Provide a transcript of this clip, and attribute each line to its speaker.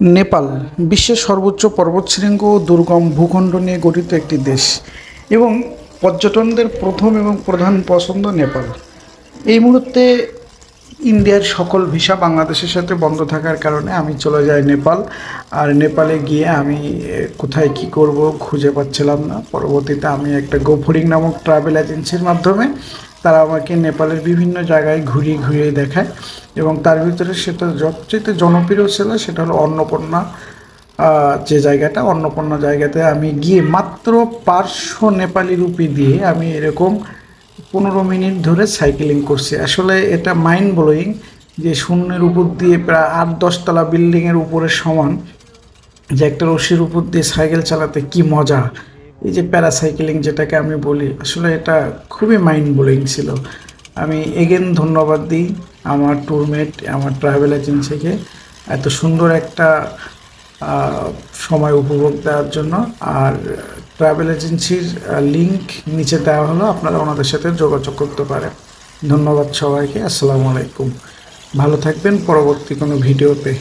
Speaker 1: নেপাল, বিশ্বের সর্বোচ্চ পর্বতশৃঙ্গ ও দুর্গম ভূখণ্ড নিয়ে গঠিত একটি দেশ এবং পর্যটনদের প্রথম এবং প্রধান পছন্দ নেপাল। এই মুহূর্তে ইন্ডিয়ার সকল ভিসা বাংলাদেশের সাথে বন্ধ থাকার কারণে আমি চলে যাই নেপাল। আর নেপালে গিয়ে আমি কোথায় কি করব খুঁজে পাচ্ছিলাম না। পরবর্তীতে আমি একটা গোফরিং নামক ট্রাভেল এজেন্সির মাধ্যমে তারা আমাকে নেপালের বিভিন্ন জায়গায় ঘুরিয়ে ঘুরিয়ে দেখায় এবং তার ভিতরে সেটা সবচেয়ে জনপ্রিয় ছিল সেটা হলো অন্নপূর্ণা যে জায়গাটা, অন্নপূর্ণা জায়গাতে আমি গিয়ে মাত্র পাঁচশো নেপালি রুপি দিয়ে আমি এরকম পনেরো মিনিট ধরে সাইকেলিং করছি। আসলে এটা মাইন্ড ব্লোয়িং যে শূন্যের উপর দিয়ে প্রায় আট দশতলা বিল্ডিংয়ের উপরে সমান যে একটা রশির উপর দিয়ে সাইকেল চালাতে কি মজা। এই যে প্যারাসাইকেলিং যেটাকে আমি বলি, আসলে এটা খুবই মাইন্ড ব্লোয়িং ছিল। আমি এগেন ধন্যবাদ দিই আমার ট্যুরমেট আমার ট্রাভেল এজেন্সিকে এত সুন্দর একটা সময় উপভোগ দেওয়ার জন্য। আর ট্রাভেল এজেন্সির লিঙ্ক নিচে দেওয়া হলো, আপনারা ওনাদের সাথে যোগাযোগ করতে পারেন। ধন্যবাদ সবাইকে, আসসালামু আলাইকুম। ভালো থাকবেন, পরবর্তী কোনো ভিডিওতে।